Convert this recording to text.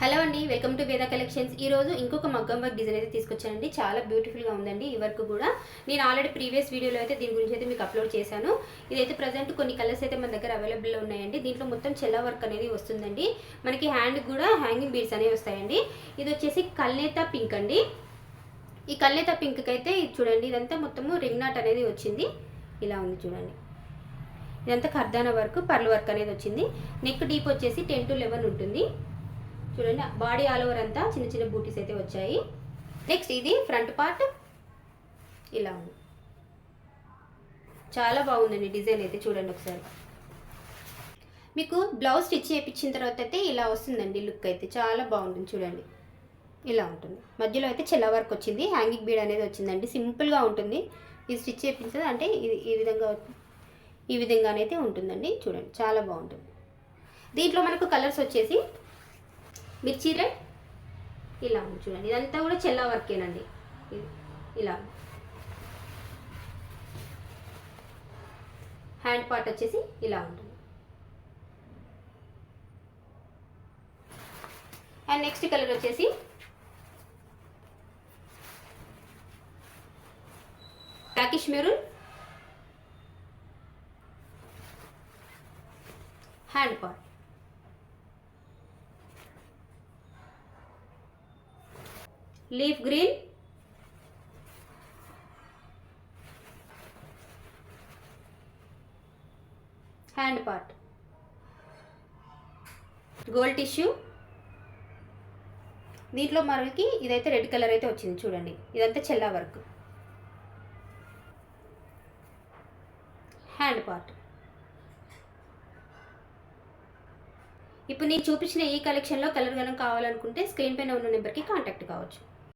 Hello అండి welcome to వేద collections. ఈ రోజు ఇంకొక మగ్గం వర్క్ డిజైన్ అయితే తీసుకొచ్చానండి. చాలా బ్యూటిఫుల్గా ఉందండి ఈ వర్క్ కూడా. నేను ఆల్రెడీ ప్రీవియస్ వీడియోలో అయితే దీని గురించి అయితే మీకు అప్లోడ్ చేశాను. ఇదైతే ప్రజెంట్ కొన్ని కలర్స్ అయితే మన దగ్గర అవైలబుల్లో ఉన్నాయండి. దీంట్లో మొత్తం చెల్ల వర్క్ అనేది వస్తుందండి. మనకి హ్యాండ్ కూడా హ్యాంగింగ్ బీడ్స్ అనేవి వస్తాయండి. ఇది వచ్చేసి కల్నేత పింక్ అండి. ఈ కల్నేత పింక్కి అయితే ఇది చూడండి ఇదంతా మొత్తము రింగ్ నాట్ అనేది వచ్చింది. ఇలా ఉంది చూడండి. ఇదంతా ఖర్దానా వర్క్ పర్లు వర్క్ అనేది వచ్చింది. నెక్ డీప్ వచ్చేసి టెన్ టు లెవెన్ ఉంటుంది. చూడండి బాడీ ఆల్ ఓవర్ అంతా చిన్న చిన్న బూటీస్ అయితే వచ్చాయి. నెక్స్ట్ ఇది ఫ్రంట్ పార్ట్ ఇలా ఉంది. చాలా బాగుందండి డిజైన్ అయితే చూడండి ఒకసారి. మీకు బ్లౌజ్ స్టిచ్ చేయించిన తర్వాత అయితే ఇలా వస్తుందండి లుక్ అయితే. చాలా బాగుంటుంది చూడండి. ఇలా ఉంటుంది. మధ్యలో అయితే చెల్ల వర్క్ వచ్చింది. హ్యాంగింగ్ బీడ్ అనేది వచ్చిందండి. సింపుల్గా ఉంటుంది. ఇది స్టిచ్ చేయించదు అంటే ఇది ఈ విధంగా ఈ విధంగానైతే ఉంటుందండి. చూడండి చాలా బాగుంటుంది. దీంట్లో మనకు కలర్స్ వచ్చేసి మిర్చి రెడ్ ఇలా ఉంది చూడండి. ఇదంతా కూడా చెల్లా వర్కేనండి. ఇలా హ్యాండ్ పార్ట్ వచ్చేసి ఇలా ఉంటుంది. అండ్ నెక్స్ట్ కలర్ వచ్చేసి darkish maroon hand part leaf green. Hand part. Gold tissue. దీంట్లో మనకి ఇదైతే రెడ్ కలర్ అయితే వచ్చింది చూడండి. ఇదంతా చెల్లా వర్క్. Hand part. ఇప్పుడు నేను చూపించిన ఈ కలెక్షన్లో కలర్ గలం కావాలనుకుంటే స్క్రీన్ పైన ఉన్న నెంబర్కి కాంటాక్ట్ కావచ్చు.